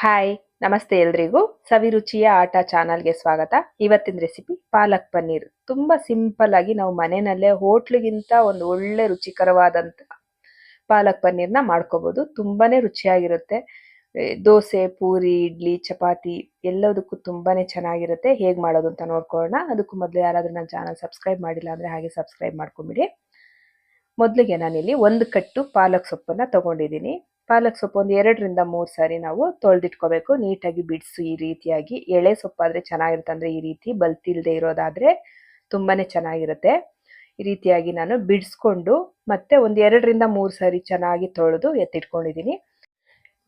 Hi ನಮಸ್ತೆ ಎಲ್ರಿಗೂ. ಸವಿರುಚಿಯ ಆಟ ಚಾನಲ್ಗೆ ಸ್ವಾಗತ. ಇವತ್ತಿನ ರೆಸಿಪಿ ಪಾಲಕ್ ಪನ್ನೀರ್. ತುಂಬಾ ಸಿಂಪಲ್ ಆಗಿ ನಾವು ಮನೆಯಲ್ಲೇ ಹೋಟ್ಲಿಗಿಂತ ಒಂದು ಒಳ್ಳೆ ರುಚಿಕರವಾದಂತ ಪಾಲಕ್ ಪನ್ನೀರ್ನ ಮಾಡ್ಕೋಬಹುದು ತುಂಬಾನೇ ರುಚಿಯಾಗಿರುತ್ತೆ. ದೋಸೆ, ಪೂರಿ, ಇಡ್ಲಿ, ಚಪಾತಿ ಎಲ್ಲದಕ್ಕೂ ತುಂಬಾನೇ ಚೆನ್ನಾಗಿರುತ್ತೆ. ಹೇಗೆ ಮಾಡೋದು ಅಂತ ನೋಡ್ಕೊಳ್ಳೋಣ. ಅದಕ್ಕೂ ಮೊದಲು ಯಾರಾದರೂ ನನ್ನ ಚಾನಲ್ ಸಬ್ಸ್ಕ್ರೈಬ್ ಮಾಡಿಲ್ಲ ಅಂದ್ರೆ ಹಾಗೆ ಸಬ್ಸ್ಕ್ರೈಬ್ ಮಾಡ್ಕೊಂಬಿಡಿ. ಮೊದಲಿಗೆ ನಾನಿಲ್ಲಿ ಒಂದು ಕಟ್ಟು ಪಾಲಕ್ ಸೊಪ್ಪನ್ನ ತಗೊಂಡಿದ್ದೀನಿ. ಪಾಲಕ್ ಸೊಪ್ಪು ಒಂದು ಎರಡರಿಂದ ಮೂರು ಸಾರಿ ನಾವು ತೊಳೆದಿಟ್ಕೋಬೇಕು. ನೀಟಾಗಿ ಬಿಡಿಸು ಈ ರೀತಿಯಾಗಿ. ಎಳೆ ಸೊಪ್ಪಾದರೆ ಚೆನ್ನಾಗಿರುತ್ತೆ ಅಂದರೆ ಈ ರೀತಿ ಬಲ್ತಿಲ್ಲದೆ ಇರೋದಾದರೆ ತುಂಬಾ ಚೆನ್ನಾಗಿರುತ್ತೆ. ಈ ರೀತಿಯಾಗಿ ನಾನು ಬಿಡಿಸ್ಕೊಂಡು ಮತ್ತೆ ಒಂದು ಎರಡರಿಂದ ಮೂರು ಸಾರಿ ಚೆನ್ನಾಗಿ ತೊಳೆದು ಎತ್ತಿಟ್ಕೊಂಡಿದ್ದೀನಿ.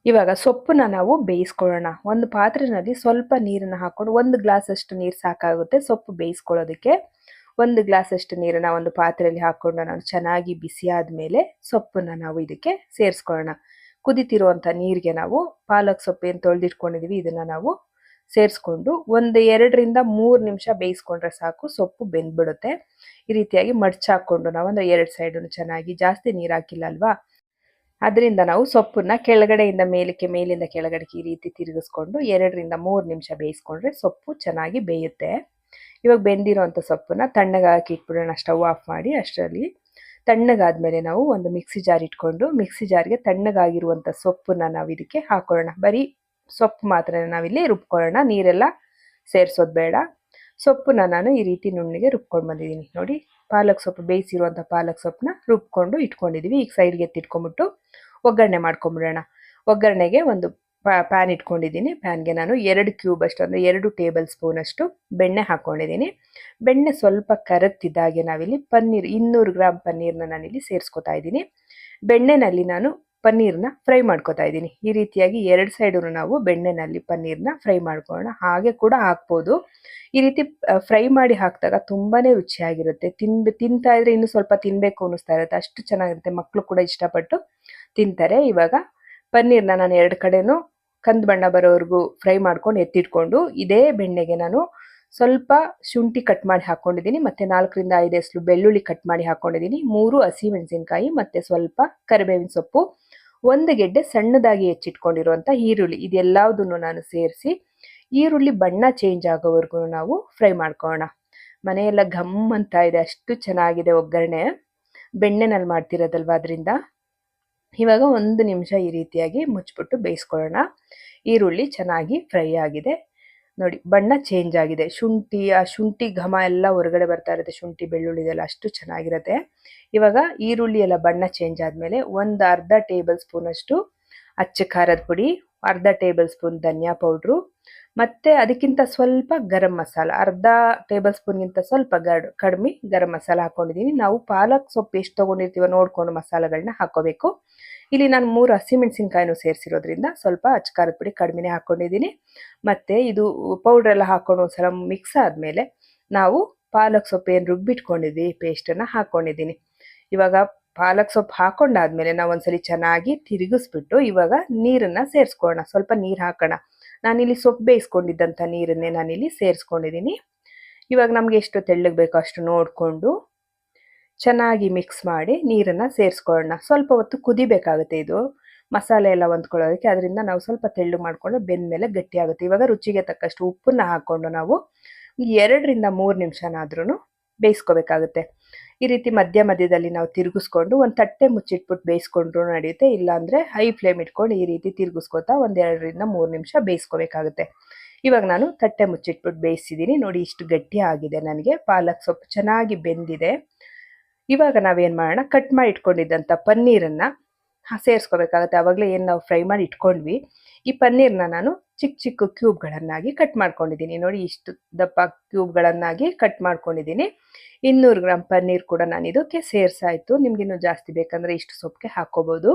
ಇವಾಗ ಸೊಪ್ಪನ್ನ ನಾವು ಬೇಯಿಸ್ಕೊಳ್ಳೋಣ. ಒಂದು ಪಾತ್ರೆನಲ್ಲಿ ಸ್ವಲ್ಪ ನೀರನ್ನು ಹಾಕ್ಕೊಂಡು ಒಂದು ಗ್ಲಾಸ್ ಅಷ್ಟು ನೀರು ಸಾಕಾಗುತ್ತೆ ಸೊಪ್ಪು ಬೇಯಿಸ್ಕೊಳ್ಳೋದಕ್ಕೆ. ಒಂದು ಗ್ಲಾಸ್ ಅಷ್ಟು ನೀರನ್ನ ಒಂದು ಪಾತ್ರೆಯಲ್ಲಿ ಹಾಕ್ಕೊಂಡು ನಾನು ಚೆನ್ನಾಗಿ ಬಿಸಿ ಆದ್ಮೇಲೆ ಸೊಪ್ಪನ್ನು ನಾವು ಇದಕ್ಕೆ ಸೇರಿಸ್ಕೊಳ್ಳೋಣ. ಕುದಿತಿರುವಂತ ನೀರಿಗೆ ನಾವು ಪಾಲಕ್ ಸೊಪ್ಪು ಏನು ತೊಳೆದಿಟ್ಕೊಂಡಿದೀವಿ, ಇದನ್ನ ನಾವು ಸೇರಿಸ್ಕೊಂಡು ಒಂದು ಎರಡರಿಂದ ಮೂರು ನಿಮಿಷ ಬೇಯಿಸ್ಕೊಂಡ್ರೆ ಸಾಕು, ಸೊಪ್ಪು ಬೆಂದ್ಬಿಡುತ್ತೆ. ಈ ರೀತಿಯಾಗಿ ಮಡ್ಚಾಕೊಂಡು ನಾವು ಅಂದರೆ ಎರಡು ಸೈಡನ್ನು ಚೆನ್ನಾಗಿ ಜಾಸ್ತಿ ನೀರು ಹಾಕಿಲ್ಲ ಅಲ್ವಾ ಅದರಿಂದ ನಾವು ಸೊಪ್ಪನ್ನ ಕೆಳಗಡೆಯಿಂದ ಮೇಲಕ್ಕೆ, ಮೇಲಿಂದ ಕೆಳಗಡೆಗೆ ಈ ರೀತಿ ತಿರುಗಿಸ್ಕೊಂಡು ಎರಡರಿಂದ ಮೂರು ನಿಮಿಷ ಬೇಯಿಸ್ಕೊಂಡ್ರೆ ಸೊಪ್ಪು ಚೆನ್ನಾಗಿ ಬೇಯುತ್ತೆ. ಇವಾಗ ಬೆಂದಿರೋಂಥ ಸೊಪ್ಪನ್ನ ತಣ್ಣಗಾಕಿ ಇಟ್ಬಿಡೋಣ, ಸ್ಟವ್ ಆಫ್ ಮಾಡಿ ಅಷ್ಟರಲ್ಲಿ ತಣ್ಣಗಾದ್ಮೇಲೆ ನಾವು ಒಂದು ಮಿಕ್ಸಿ ಜಾರ್ ಇಟ್ಕೊಂಡು, ಮಿಕ್ಸಿ ಜಾರ್ಗೆ ತಣ್ಣಗಾಗಿರುವಂಥ ಸೊಪ್ಪನ್ನ ನಾವು ಇದಕ್ಕೆ ಹಾಕೊಳ್ಳೋಣ. ಬರೀ ಸೊಪ್ಪು ಮಾತ್ರ ನಾವಿಲ್ಲಿ ರುಬ್ಕೊಳ್ಳೋಣ. ನೀರೆಲ್ಲ ಸೇರಿಸೋದು ಬೇಡ. ಸೊಪ್ಪನ್ನ ನಾನು ಈ ರೀತಿ ನುಣ್ಣಿಗೆ ರುಬ್ಕೊಂಡು ಬಂದಿದ್ದೀನಿ. ನೋಡಿ, ಪಾಲಕ್ ಸೊಪ್ಪು ಬೇಯಿಸಿರುವಂಥ ಪಾಲಕ್ ಸೊಪ್ಪನ್ನ ರುಬ್ಕೊಂಡು ಇಟ್ಕೊಂಡಿದ್ದೀವಿ ಈಗ ಸೈಡ್ಗೆ ಎತ್ತಿಟ್ಕೊಂಡ್ಬಿಟ್ಟು ಒಗ್ಗರಣೆ ಮಾಡ್ಕೊಂಬಿಡೋಣ. ಒಗ್ಗರಣೆಗೆ ಒಂದು ಪ್ಯಾನ್ ಇಟ್ಕೊಂಡಿದ್ದೀನಿ. ಪ್ಯಾನ್ಗೆ ನಾನು ಎರಡು ಕ್ಯೂಬ್ ಅಷ್ಟು, ಅಂದರೆ ಎರಡು ಟೇಬಲ್ ಸ್ಪೂನ್ ಅಷ್ಟು ಬೆಣ್ಣೆ ಹಾಕ್ಕೊಂಡಿದ್ದೀನಿ ಬೆಣ್ಣೆ ಸ್ವಲ್ಪ ಕರಗ್ತಿದ್ದಾಗೆ ನಾವಿಲ್ಲಿ ಪನ್ನೀರ್, ಇನ್ನೂರು ಗ್ರಾಮ್ ಪನ್ನೀರ್ನ ನಾನಿಲ್ಲಿ ಸೇರಿಸ್ಕೊತಾ ಇದ್ದೀನಿ. ಬೆಣ್ಣೆನಲ್ಲಿ ನಾನು ಪನ್ನೀರನ್ನ ಫ್ರೈ ಮಾಡ್ಕೊತಾ ಇದ್ದೀನಿ. ಈ ರೀತಿಯಾಗಿ ಎರಡು ಸೈಡು ನಾವು ಬೆಣ್ಣೆನಲ್ಲಿ ಪನ್ನೀರನ್ನ ಫ್ರೈ ಮಾಡ್ಕೊಳ್ಳೋಣ. ಹಾಗೆ ಕೂಡ ಹಾಕ್ಬೋದು. ಈ ರೀತಿ ಫ್ರೈ ಮಾಡಿ ಹಾಕಿದಾಗ ತುಂಬಾ ರುಚಿಯಾಗಿರುತ್ತೆ. ತಿನ್ ತಿಂತಾ ಇದ್ರೆ ಇನ್ನು ಸ್ವಲ್ಪ ತಿನ್ಬೇಕು ಅನ್ನಿಸ್ತಾ ಇರುತ್ತೆ. ಅಷ್ಟು ಚೆನ್ನಾಗಿರುತ್ತೆ. ಮಕ್ಕಳು ಕೂಡ ಇಷ್ಟಪಟ್ಟು ತಿಂತಾರೆ. ಇವಾಗ ಪನ್ನೀರ್ನ ನಾನು ಎರಡು ಕಡೆನೂ ಕಂದು ಬಣ್ಣ ಬರೋವರೆಗೂ ಫ್ರೈ ಮಾಡ್ಕೊಂಡು ಎತ್ತಿಟ್ಕೊಂಡು ಇದೇ ಬೆಣ್ಣೆಗೆ ನಾನು ಸ್ವಲ್ಪ ಶುಂಠಿ ಕಟ್ ಮಾಡಿ ಹಾಕೊಂಡಿದ್ದೀನಿ, ಮತ್ತೆ ನಾಲ್ಕರಿಂದ ಐದು ಎಸ್ಲು ಬೆಳ್ಳುಳ್ಳಿ ಕಟ್ ಮಾಡಿ ಹಾಕೊಂಡಿದ್ದೀನಿ, ಮೂರು ಹಸಿಮೆಣಸಿನ್ಕಾಯಿ ಮತ್ತೆ ಸ್ವಲ್ಪ ಕರಿಬೇವಿನ ಸೊಪ್ಪು, ಒಂದು ಗೆಡ್ಡೆ ಸಣ್ಣದಾಗಿ ಹೆಚ್ಚಿಟ್ಕೊಂಡಿರುವಂಥ ಈರುಳ್ಳಿ ಇದೆಲ್ಲದನ್ನು ನಾನು ಸೇರಿಸಿ ಈರುಳ್ಳಿ ಬಣ್ಣ ಚೇಂಜ್ ಆಗೋವರೆಗೂ ನಾವು ಫ್ರೈ ಮಾಡ್ಕೊಳ್ಳೋಣ. ಮನೆಯೆಲ್ಲ ಘಮ್ ಅಂತ ಇದೆ, ಅಷ್ಟು ಚೆನ್ನಾಗಿದೆ ಒಗ್ಗರಣೆ. ಬೆಣ್ಣೆನಲ್ಲಿ ಮಾಡ್ತಿರೋದಲ್ವಾ, ಅದರಿಂದ? ಇವಾಗ ಒಂದು ನಿಮಿಷ ಈ ರೀತಿಯಾಗಿ ಮುಚ್ಚಿಬಿಟ್ಟು ಬೇಯಿಸ್ಕೊಳ್ಳೋಣ. ಈರುಳ್ಳಿ ಚೆನ್ನಾಗಿ ಫ್ರೈ ಆಗಿದೆ. ನೋಡಿ, ಬಣ್ಣ ಚೇಂಜ್ ಆಗಿದೆ. ಶುಂಠಿ, ಆ ಶುಂಠಿ ಘಮ ಎಲ್ಲ ಹೊರಗಡೆ ಬರ್ತಾ ಇರುತ್ತೆ. ಶುಂಠಿ, ಬೆಳ್ಳುಳ್ಳಿ ಇದೆಲ್ಲ ಅಷ್ಟು ಚೆನ್ನಾಗಿರುತ್ತೆ. ಇವಾಗ ಈರುಳ್ಳಿ ಎಲ್ಲ ಬಣ್ಣ ಚೇಂಜ್ ಆದಮೇಲೆ ಒಂದು ಅರ್ಧ ಟೇಬಲ್ ಸ್ಪೂನಷ್ಟು ಅಚ್ಚ ಖಾರದ ಪುಡಿ ಅರ್ಧ ಟೇಬಲ್ ಸ್ಪೂನ್ ಧನಿಯಾ ಪೌಡ್ರು ಮತ್ತೆ ಅದಕ್ಕಿಂತ ಸ್ವಲ್ಪ ಗರಂ ಮಸಾಲ, ಅರ್ಧ ಟೇಬಲ್ ಸ್ಪೂನ್ಗಿಂತ ಸ್ವಲ್ಪ ಗಡ್, ಕಡಿಮೆ ಗರಂ ಮಸಾಲ ಹಾಕ್ಕೊಂಡಿದ್ದೀನಿ ನಾವು ಪಾಲಕ್ ಸೊಪ್ಪು ಎಷ್ಟು ತೊಗೊಂಡಿರ್ತೀವೋ ನೋಡಿಕೊಂಡು ಮಸಾಲೆಗಳನ್ನ ಹಾಕೋಬೇಕು. ಇಲ್ಲಿ ನಾನು ಮೂರು ಹಸಿಮೆಣಸಿನ್ಕಾಯಿನೂ ಸೇರಿಸಿರೋದ್ರಿಂದ ಸ್ವಲ್ಪ ಅಚ್ಕಾರದ ಪುಡಿ ಕಡಿಮೆನೇ ಹಾಕ್ಕೊಂಡಿದ್ದೀನಿ ಮತ್ತೆ ಇದು ಪೌಡ್ರ್ ಎಲ್ಲ ಹಾಕೊಂಡು ಒಂದ್ಸಲ ಮಿಕ್ಸ್ ಆದಮೇಲೆ ನಾವು ಪಾಲಕ್ ಸೊಪ್ಪು ಏನು ರುಬ್ಬಿಟ್ಕೊಂಡಿದ್ದೀವಿ ಪೇಸ್ಟನ್ನು ಹಾಕ್ಕೊಂಡಿದ್ದೀನಿ ಇವಾಗ ಪಾಲಕ್ ಸೊಪ್ಪು ಹಾಕೊಂಡಾದ್ಮೇಲೆ ನಾವು ಒಂದ್ಸಲಿ ಚೆನ್ನಾಗಿ ತಿರುಗಿಸ್ಬಿಟ್ಟು ಇವಾಗ ನೀರನ್ನ ಸೇರಿಸ್ಕೊಳ್ಳೋಣ. ಸ್ವಲ್ಪ ನೀರು ಹಾಕೋಣ. ನಾನಿಲ್ಲಿ ಸೊಪ್ಪು ಬೇಯಿಸ್ಕೊಂಡಿದ್ದಂಥ ನೀರನ್ನೇ ನಾನಿಲ್ಲಿ ಸೇರಿಸ್ಕೊಂಡಿದ್ದೀನಿ. ಇವಾಗ ನಮಗೆ ಎಷ್ಟು ತೆಳ್ಳಗೆ ಬೇಕೋ ಅಷ್ಟು ನೋಡಿಕೊಂಡು ಚೆನ್ನಾಗಿ ಮಿಕ್ಸ್ ಮಾಡಿ ನೀರನ್ನು ಸೇರಿಸ್ಕೊಳ್ಳೋಣ. ಸ್ವಲ್ಪ ಹೊತ್ತು ಕುದಿಬೇಕಾಗುತ್ತೆ ಇದು. ಮಸಾಲೆ ಎಲ್ಲ ಹೊಂದ್ಕೊಳ್ಳೋದಕ್ಕೆ. ಅದರಿಂದ ನಾವು ಸ್ವಲ್ಪ ತೆಳ್ಳು ಮಾಡಿಕೊಂಡು ಬೆಂದಮೇಲೆ ಗಟ್ಟಿಯಾಗುತ್ತೆ. ಇವಾಗ ರುಚಿಗೆ ತಕ್ಕಷ್ಟು ಉಪ್ಪನ್ನ ಹಾಕ್ಕೊಂಡು ನಾವು ಎರಡರಿಂದ ಮೂರು ನಿಮಿಷನಾದ್ರೂ ಬೇಯಿಸ್ಕೋಬೇಕಾಗುತ್ತೆ. ಈ ರೀತಿ ಮಧ್ಯ ಮಧ್ಯದಲ್ಲಿ ನಾವು ತಿರುಗಿಸ್ಕೊಂಡು ಒಂದು ತಟ್ಟೆ ಮುಚ್ಚಿಟ್ಬಿಟ್ಟು ಬೇಯಿಸ್ಕೊಂಡ್ರು ನಡೆಯುತ್ತೆ. ಇಲ್ಲಾಂದರೆ ಹೈ ಫ್ಲೇಮ್ ಇಟ್ಕೊಂಡು ಈ ರೀತಿ ತಿರುಗಿಸ್ಕೊತಾ ಒಂದೆರಡರಿಂದ ಮೂರು ನಿಮಿಷ ಬೇಯಿಸ್ಕೋಬೇಕಾಗುತ್ತೆ. ಇವಾಗ ನಾನು ತಟ್ಟೆ ಮುಚ್ಚಿಟ್ಬಿಟ್ಟು ಬೇಯಿಸಿದ್ದೀನಿ ನೋಡಿ ಇಷ್ಟು ಗಟ್ಟಿ ಆಗಿದೆ ನನಗೆ. ಪಾಲಕ್ ಸೊಪ್ಪು ಚೆನ್ನಾಗಿ ಬೆಂದಿದೆ. ಇವಾಗ ನಾವೇನು ಮಾಡೋಣ? ಕಟ್ ಮಾಡಿ ಇಟ್ಕೊಂಡಿದ್ದಂಥ ಪನ್ನೀರನ್ನು ಸೇರಿಸ್ಕೋಬೇಕಾಗುತ್ತೆ. ಆವಾಗಲೇ ಏನು ನಾವು ಫ್ರೈ ಮಾಡಿ ಇಟ್ಕೊಂಡ್ವಿ. ಈ ಪನ್ನೀರ್ನ ನಾನು ಚಿಕ್ಕ ಚಿಕ್ಕ ಕ್ಯೂಬ್ಗಳನ್ನಾಗಿ ಕಟ್ ಮಾಡ್ಕೊಂಡಿದ್ದೀನಿ. ನೋಡಿ, ಇಷ್ಟು ದಪ್ಪ ಕ್ಯೂಬ್ಗಳನ್ನಾಗಿ ಕಟ್ ಮಾಡ್ಕೊಂಡಿದ್ದೀನಿ. ಇನ್ನೂರು ಗ್ರಾಮ್ ಪನ್ನೀರ್ ಕೂಡ ನಾನು ಇದಕ್ಕೆ ಸೇರಿಸಾಯಿತು. ನಿಮಗಿನ್ನೂ ಜಾಸ್ತಿ ಬೇಕಂದ್ರೆ ಇಷ್ಟು ಸೊಪ್ಪಿಗೆ ಹಾಕೋಬಹುದು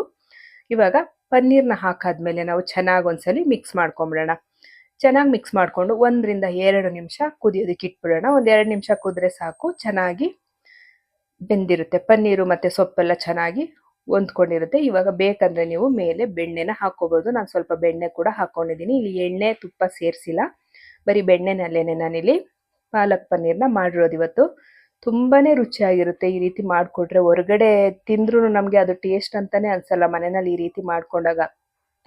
ಇವಾಗ ಪನ್ನೀರ್ನ ಹಾಕಾದ್ಮೇಲೆ ನಾವು ಚೆನ್ನಾಗಿ ಒಂದ್ಸಲಿ ಮಿಕ್ಸ್ ಮಾಡ್ಕೊಂಬಿಡೋಣ. ಚೆನ್ನಾಗಿ ಮಿಕ್ಸ್ ಮಾಡಿಕೊಂಡು ಒಂದರಿಂದ ಎರಡು ನಿಮಿಷ ಕುದಿಯೋದಕ್ಕೆ ಇಟ್ಬಿಡೋಣ. ಒಂದು ಎರಡು ನಿಮಿಷ ಕುದ್ರೆ ಸಾಕು. ಚೆನ್ನಾಗಿ ಬೆಂದಿರುತ್ತೆ. ಪನ್ನೀರು ಮತ್ತು ಸೊಪ್ಪೆಲ್ಲ ಚೆನ್ನಾಗಿ ಹೊಂದ್ಕೊಂಡಿರುತ್ತೆ. ಇವಾಗ ಬೇಕಂದ್ರೆ ನೀವು ಮೇಲೆ ಬೆಣ್ಣೆನ ಹಾಕೋಬಹುದು ನಾನು ಸ್ವಲ್ಪ ಬೆಣ್ಣೆ ಕೂಡ ಹಾಕೊಂಡಿದ್ದೀನಿ. ಇಲ್ಲಿ ಎಣ್ಣೆ ತುಪ್ಪ ಸೇರಿಸಿಲ್ಲ. ಬರೀ ಬೆಣ್ಣೆನಲ್ಲೇನೆ ನಾನಿಲ್ಲಿ ಪಾಲಕ್ ಪನ್ನೀರ್ನ ಮಾಡಿರೋದು ಇವತ್ತು. ತುಂಬಾನೇ ರುಚಿಯಾಗಿರುತ್ತೆ ಈ ರೀತಿ ಮಾಡಿಕೊಟ್ರೆ. ಹೊರಗಡೆ ತಿಂದ್ರೂ ನಮಗೆ ಅದು ಟೇಸ್ಟ್ ಅಂತಾನೆ ಅನ್ಸಲ್ಲ ಮನೆಯಲ್ಲಿ ಈ ರೀತಿ ಮಾಡಿಕೊಂಡಾಗ.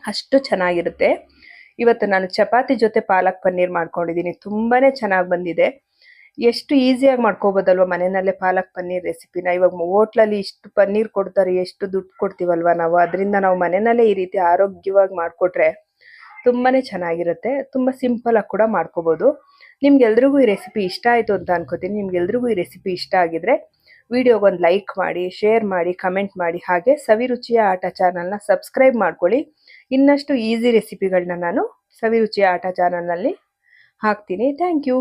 ಅಷ್ಟು ಚೆನ್ನಾಗಿರುತ್ತೆ. ಇವತ್ತು ನಾನು ಚಪಾತಿ ಜೊತೆ ಪಾಲಕ್ ಪನ್ನೀರ್ ಮಾಡ್ಕೊಂಡಿದ್ದೀನಿ. ತುಂಬಾನೇ ಚೆನ್ನಾಗಿ ಬಂದಿದೆ. ಎಷ್ಟು ಈಸಿಯಾಗಿ ಮಾಡ್ಕೋಬೋದಲ್ವ ಮನೆಯಲ್ಲೇ ಪಾಲಕ್ ಪನ್ನೀರ್ ರೆಸಿಪಿನ ಇವಾಗ ಹೋಟ್ಲಲ್ಲಿ ಇಷ್ಟು ಪನ್ನೀರ್ ಕೊಡ್ತಾರೆ, ಎಷ್ಟು ದುಡ್ಡು ಕೊಡ್ತೀವಲ್ವ ನಾವು? ಅದರಿಂದ ನಾವು ಮನೆಯಲ್ಲೇ ಈ ರೀತಿ ಆರೋಗ್ಯವಾಗಿ ಮಾಡಿಕೊಟ್ರೆ ತುಂಬಾ ಚೆನ್ನಾಗಿರುತ್ತೆ. ತುಂಬ ಸಿಂಪಲಾಗಿ ಕೂಡ ಮಾಡ್ಕೋಬೋದು. ನಿಮ್ಗೆಲ್ರಿಗೂ ಈ ರೆಸಿಪಿ ಇಷ್ಟ ಆಯಿತು ಅಂತ ಅನ್ಕೋತೀನಿ. ನಿಮ್ಗೆಲ್ರಿಗೂ ಈ ರೆಸಿಪಿ ಇಷ್ಟ ಆಗಿದ್ರೆ ವಿಡಿಯೋಗೆ ಒಂದು ಲೈಕ್ ಮಾಡಿ ಶೇರ್ ಮಾಡಿ ಕಮೆಂಟ್ ಮಾಡಿ, ಹಾಗೆ ಸವಿರುಚಿಯ ಆಟ ಚಾನಲ್ನ ಸಬ್ಸ್ಕ್ರೈಬ್ ಮಾಡ್ಕೊಳ್ಳಿ. ಇನ್ನಷ್ಟು ಈಸಿ ರೆಸಿಪಿಗಳನ್ನ ನಾನು ಸವಿರುಚಿಯ ಆಟ ಚಾನಲ್ನಲ್ಲಿ ಹಾಕ್ತೀನಿ. Thank you